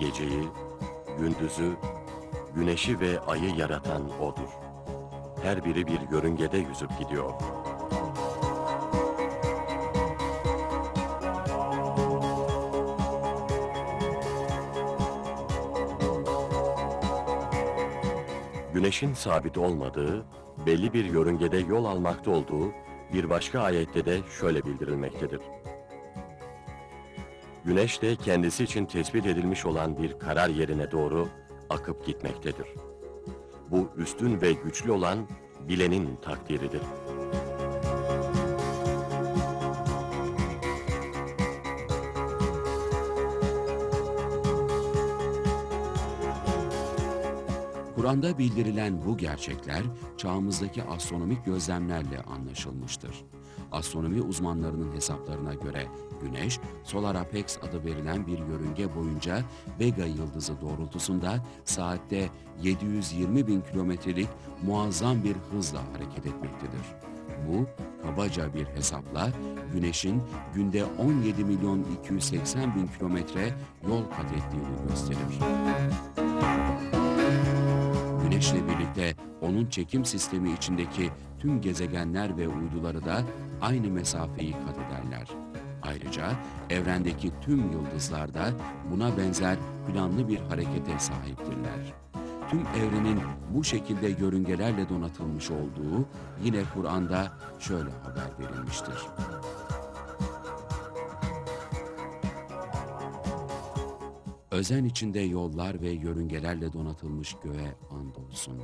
Geceyi, gündüzü, güneşi ve ayı yaratan O'dur. Her biri bir yörüngede yüzüp gidiyor. Güneşin sabit olmadığı, belli bir yörüngede yol almakta olduğu bir başka ayette de şöyle bildirilmektedir. Güneş de kendisi için tespit edilmiş olan bir karar yerine doğru akıp gitmektedir. Bu üstün ve güçlü olan bilenin takdiridir. Kur'an'da bildirilen bu gerçekler çağımızdaki astronomik gözlemlerle anlaşılmıştır. Astronomi uzmanlarının hesaplarına göre Güneş, Solar Apex adı verilen bir yörünge boyunca Vega yıldızı doğrultusunda saatte 720 bin kilometrelik muazzam bir hızla hareket etmektedir. Bu, kabaca bir hesapla Güneş'in günde 17 milyon 280 bin kilometre yol kat ettiğini gösterir. Güneşle birlikte onun çekim sistemi içindeki tüm gezegenler ve uyduları da aynı mesafeyi kat ederler. Ayrıca evrendeki tüm yıldızlar da buna benzer planlı bir harekete sahiptirler. Tüm evrenin bu şekilde yörüngelerle donatılmış olduğu yine Kur'an'da şöyle haber verilmiştir. Özen içinde yollar ve yörüngelerle donatılmış göğe andolsun.